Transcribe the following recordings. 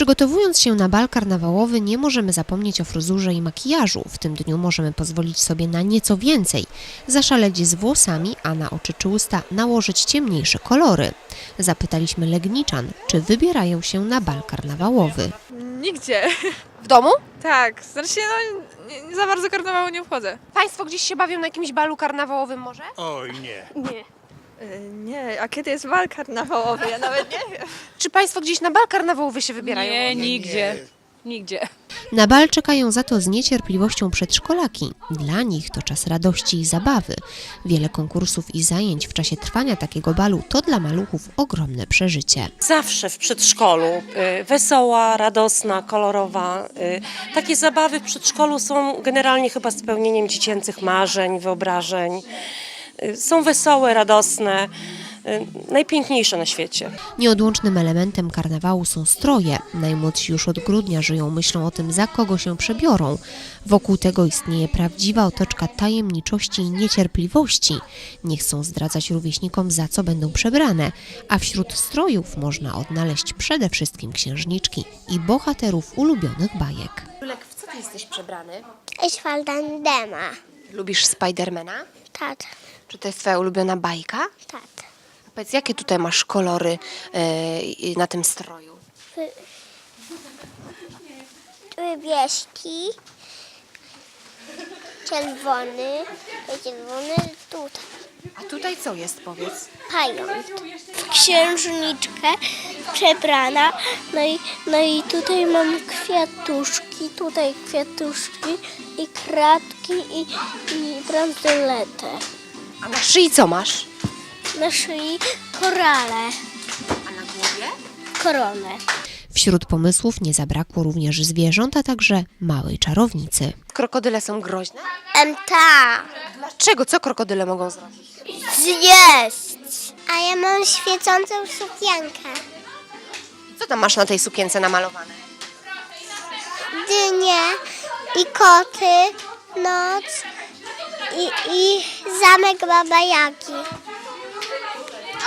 Przygotowując się na bal karnawałowy, nie możemy zapomnieć o fryzurze i makijażu. W tym dniu możemy pozwolić sobie na nieco więcej. Zaszaleć z włosami, a na oczy czy usta nałożyć ciemniejsze kolory. Zapytaliśmy Legniczan, czy wybierają się na bal karnawałowy. Nigdzie. W domu? Tak, znaczy no nie, nie za bardzo karnawału nie obchodzę. Państwo gdzieś się bawią na jakimś balu karnawałowym może? Oj nie. Nie. Y, Nie, a kiedy jest bal karnawałowy? Ja nawet nie wiem. Czy Państwo gdzieś na bal karnawałowy się wybierają? Nie, nigdzie. Nigdzie. Na bal czekają za to z niecierpliwością przedszkolaki. Dla nich to czas radości i zabawy. Wiele konkursów i zajęć w czasie trwania takiego balu to dla maluchów ogromne przeżycie. Zawsze w przedszkolu y, wesoła, radosna, kolorowa. y, Takie zabawy w przedszkolu są generalnie chyba spełnieniem dziecięcych marzeń, wyobrażeń. Y, Są wesołe, radosne, y, najpiękniejsze na świecie. Nieodłącznym elementem karnawału są stroje. Najmłodsi już od grudnia żyją myślą o tym, za kogo się przebiorą. Wokół tego istnieje prawdziwa otoczka tajemniczości i niecierpliwości. Nie chcą zdradzać rówieśnikom, za co będą przebrane, a wśród strojów można odnaleźć przede wszystkim księżniczki i bohaterów ulubionych bajek. Julek, w co ty jesteś przebrany? Szwaldandema. Lubisz Spidermana? Tat, Czy to jest twoja ulubiona bajka? tat. A powiedz, jakie tutaj masz kolory e, na tym stroju? Wybieżki. Czerwony. Czerwony tutaj. A tutaj co jest, powiedz? Pająk. Księżniczkę przebrana. No i, no i tutaj mam kwiatuszki. Tutaj kwiatuszki i kratki i, i bransoletę. A na szyi co masz? Na szyi korale. A na głowie? Koronę. Wśród pomysłów nie zabrakło również zwierząt, a także małej czarownicy. Krokodyle są groźne? Emta. Dlaczego? Co krokodyle mogą zrobić? Zjeść. A ja mam świecącą sukienkę. Co tam masz na tej sukience namalowane? dynie i koty, noc i, i zamek Baba Jagi.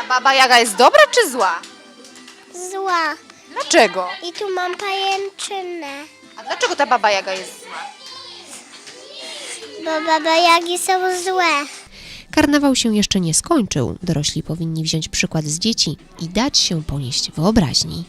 A baba Jaga jest dobra czy zła? Zła. Dlaczego? I tu mam pajęczynę, A dlaczego ta baba Jaga jest zła? bo Baba Jagi są złe. Karnawał się jeszcze nie skończył. Dorośli powinni wziąć przykład z dzieci i dać się ponieść wyobraźni.